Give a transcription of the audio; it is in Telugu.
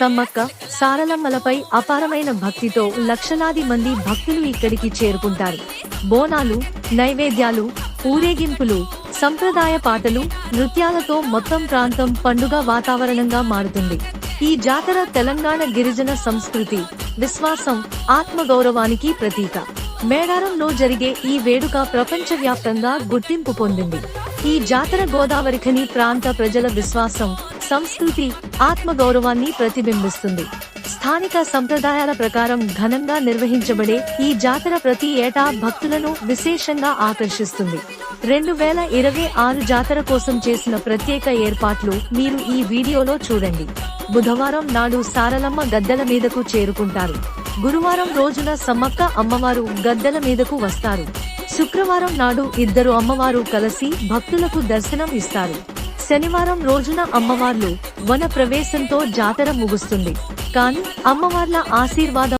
సమ్మక్క సారలమ్మలపై అపారమైన భక్తితో లక్షలాది మంది భక్తులు ఇక్కడికి చేరుకుంటారు. బోనాలు నైవేద్యాలు ఊరేగింపులు సంప్రదాయ పాటలు నృత్యాలతో మొత్తం ప్రాంతం పండుగ వాతావరణంగా మారుతుంది. ఈ జాతర తెలంగాణ గిరిజన సంస్కృతి విశ్వాసం ఆత్మగౌరవానికి ప్రతీక. మేడారంలో జరిగే ఈ వేడుక ప్రపంచవ్యాప్తంగా గుర్తింపు పొందింది. ఈ జాతర గోదావరిఖని ప్రాంత ప్రజల విశ్వాసం సంస్కృతి ఆత్మగౌరవాన్ని ప్రతిబింబిస్తుంది. స్థానిక సంప్రదాయాల ప్రకారం ఘనంగా నిర్వహించబడే ఈ జాతర ప్రతి ఏటా భక్తులను విశేషంగా ఆకర్షిస్తుంది. రెండు వేల ఇరవై ఆరు జాతర కోసం చేసిన ప్రత్యేక ఏర్పాట్లు మీరు ఈ వీడియోలో చూడండి. బుధవారం నాడు సారలమ్మ గద్దెల మీదకు చేరుకుంటారు. గురువారం రోజున సమ్మక్క అమ్మవారు గద్దెల మీదకు వస్తారు. శుక్రవారం నాడు ఇద్దరు అమ్మవారు కలిసి భక్తులకు దర్శనం ఇస్తారు. శనివారం రోజున అమ్మవార్లు వన ప్రవేశంతో జాతర ముగుస్తుంది. కానీ అమ్మవార్ల ఆశీర్వాదం